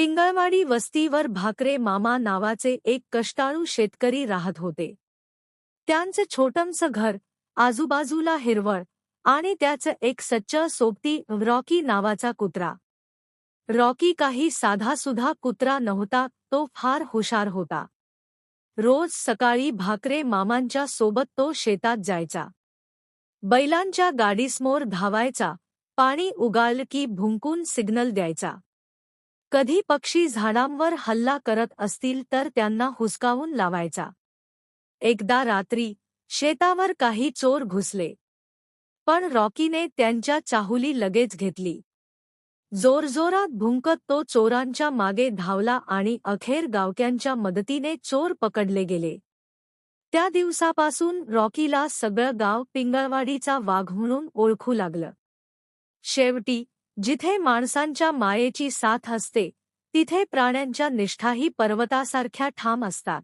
पिंगळवाडी वस्तीवर भाकरे मामा नावाचे एक कष्टाळू शेतकरी राहत होते. त्यांचं छोटंसं घर आजूबाजूला हिरवळ आणि त्याचं एक सच्च सोबती रॉकी नावाचा कुत्रा. रॉकी काही साधासुधा कुत्रा नव्हता तो फार हुशार होता. रोज सकाळी भाकरे मामांच्या सोबत तो शेतात जायचा. बैलांच्या गाडीसमोर धावायचा पाणी उगाल की भुंकून सिग्नल द्यायचा. कधी पक्षी झाडांवर हल्ला करत असतील तर त्यांना हुसकावून लावायचा. एकदा रात्री शेतावर काही चोर घुसले. पण रॉकीने त्यांच्या चाहुली लगेच घेतली. जोरजोरात भुंकत तो चोरांच्या मागे धावला आणि अखेर गावक्यांच्या मदतीने चोर पकडले गेले. त्या दिवसापासून रॉकीला सगळं गाव पिंगळवाडीचा वाघ म्हणून ओळखू लागलं. शेवटी जिथे माणसांच्या मायेची साथ असते तिथे प्राण्यांच्या निष्ठाही पर्वतासारख्या ठाम असतात.